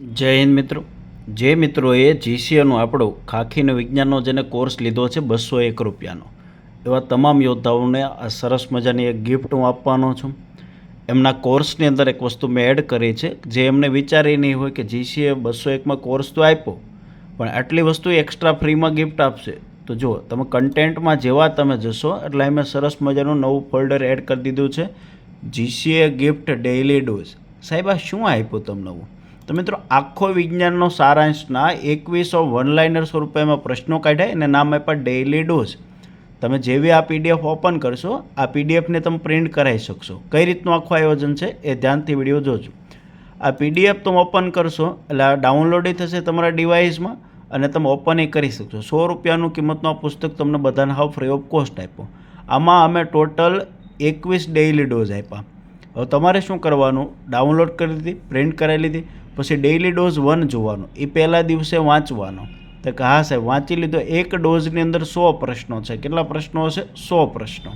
જય હિન્દ મિત્રો. જે મિત્રોએ જીસીએનો આપણો ખાખીનો વિજ્ઞાનનો જેને કોર્સ લીધો છે બસો એક રૂપિયાનો. એવા તમામ યોદ્ધાઓને આ સરસ મજાની એક ગિફ્ટ હું આપવાનો છું. એમના કોર્સની અંદર એક વસ્તુ મેં એડ કરી છે, જે એમને વિચારી નહીં હોય કે જીસીએ બસો એકમાં કોર્સ તો આપ્યો, પણ આટલી વસ્તુ એક્સ્ટ્રા ફ્રીમાં ગિફ્ટ આપશે. તો જુઓ, તમે કન્ટેન્ટમાં જેવા તમે જશો, એટલે મેં સરસ મજાનું નવું ફોલ્ડર એડ કરી દીધું છે. જીસીએ ગિફ્ટ ડેઇલી ડોઝ સાહેબ, આ શું આપ્યું તમને નવું તો મિત્રો, આખો વિજ્ઞાનનો સારાંશના એકવીસો વનલાઇનર સ્વરૂપે એમાં પ્રશ્નો કાઢ્યા અને નામ આપ્યા ડેઇલી ડોઝ તમે જેવી આ પીડીએફ ઓપન કરશો, આ પીડીએફને તમે પ્રિન્ટ કરાવી શકશો. કઈ રીતનું આખું આયોજન છે એ ધ્યાનથી વીડિયો જોજો. આ પીડીએફ તમે ઓપન કરશો, એટલે આ ડાઉનલોડ થશે તમારા ડિવાઇસમાં અને તમે ઓપન એ કરી શકશો. સો રૂપિયાનું કિંમતનું આ પુસ્તક તમને બધાને હાવ ફ્રી ઓફ કોસ્ટ આપ્યો. આમાં અમે ટોટલ એકવીસ ડેઇલી ડોઝ આપ્યા. હવે તમારે શું કરવાનું? ડાઉનલોડ કરી દીધી પ્રિન્ટ કરાવી લીધી. પછી ડેઇલી ડોઝ વન જોવાનો. એ પહેલા દિવસે વાંચવાનો. તો કે હા સાહેબ, વાંચી લીધો. એક ડોઝની અંદર સો પ્રશ્નો છે. કેટલા પ્રશ્નો હશે? સો પ્રશ્નો.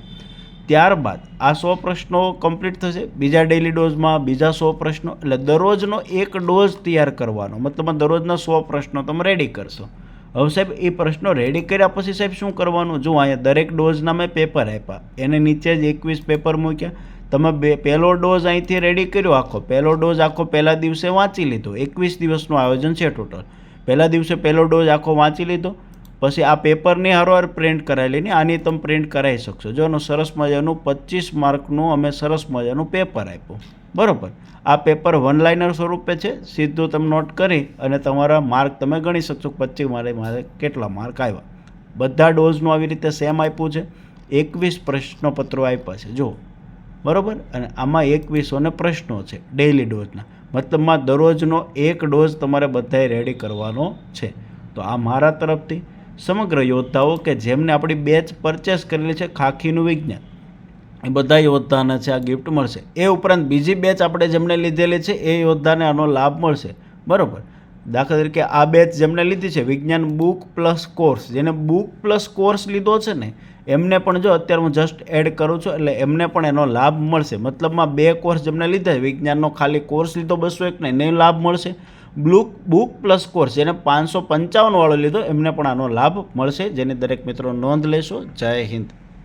ત્યારબાદ આ સો પ્રશ્નો કમ્પ્લીટ થશે. બીજા ડેઇલી ડોઝમાં બીજા સો પ્રશ્નો. એટલે દરરોજનો એક ડોઝ તૈયાર કરવાનો. મતલબ દરરોજના સો પ્રશ્નો તમે રેડી કરશો. હવે સાહેબ, એ પ્રશ્નો રેડી કર્યા પછી સાહેબ શું કરવાનું? જો અહીંયા દરેક ડોઝના મેં પેપર આપ્યા. એને નીચે જ એકવીસ પેપર મૂક્યા. તમે બે પહેલો ડોઝ અહીંથી રેડી કર્યો, આખો. પહેલો ડોઝ આખો પહેલા દિવસે વાંચી લીધો. એકવીસ દિવસનું આયોજન છે ટોટલ પહેલા દિવસે પહેલો ડોઝ આખો વાંચી લીધો. પછી આ પેપરની હરવાર પ્રિન્ટ કરાવેલી આની તમે પ્રિન્ટ કરાવી શકશો. જો એનું સરસ મજાનું પચીસ માર્કનું અમે સરસ મજાનું પેપર આપ્યું. બરાબર? આ પેપર વન લાઇનર સ્વરૂપે છે. સીધું તમે નોટ કરી અને તમારા માર્ક તમે ગણી શકશો. પચીસ મારે મારે કેટલા માર્ક આવ્યા? બધા ડોઝનું આવી રીતે સેમ આપ્યું છે. એકવીસ પ્રશ્નપત્રો આપ્યા છે. જો બરાબર? અને આમાં એકવીસોને પ્રશ્નો છે ડેઇલી ડોઝના મતલબમાં દરરોજનો એક ડોઝ તમારે બધાએ રેડી કરવાનો છે. તો આ મારા તરફથી. સમગ્ર યોદ્ધાઓ કે જેમને આપણી બેચ પરચેસ કરેલી છે, ખાખીનું વિજ્ઞાન. એ બધા યોદ્ધાને છે, આ ગિફ્ટ મળશે. એ ઉપરાંત બીજી બેચ આપણે જેમને લીધેલી છે, એ યોદ્ધાને આનો લાભ મળશે. બરાબર? દાખલા તરીકે આ બેચ જેમને લીધી છે, વિજ્ઞાન બુક પ્લસ કોર્સ જેને બુક પ્લસ કોર્સ લીધો છે ને એમને પણ જો અત્યારે હું જસ્ટ એડ કરું છું, એટલે એમને પણ એનો લાભ મળશે. મતલબમાં બે કોર્સ જેમને લીધા વિજ્ઞાનનો ખાલી કોર્સ લીધો બસો એક ને એને લાભ મળશે. બ્લુક બુક પ્લસ કોર્સ જેને પાંચસો પંચાવનવાળો લીધો, એમને પણ આનો લાભ મળશે, જેની દરેક મિત્રો નોંધ લેશો. જય હિન્દ.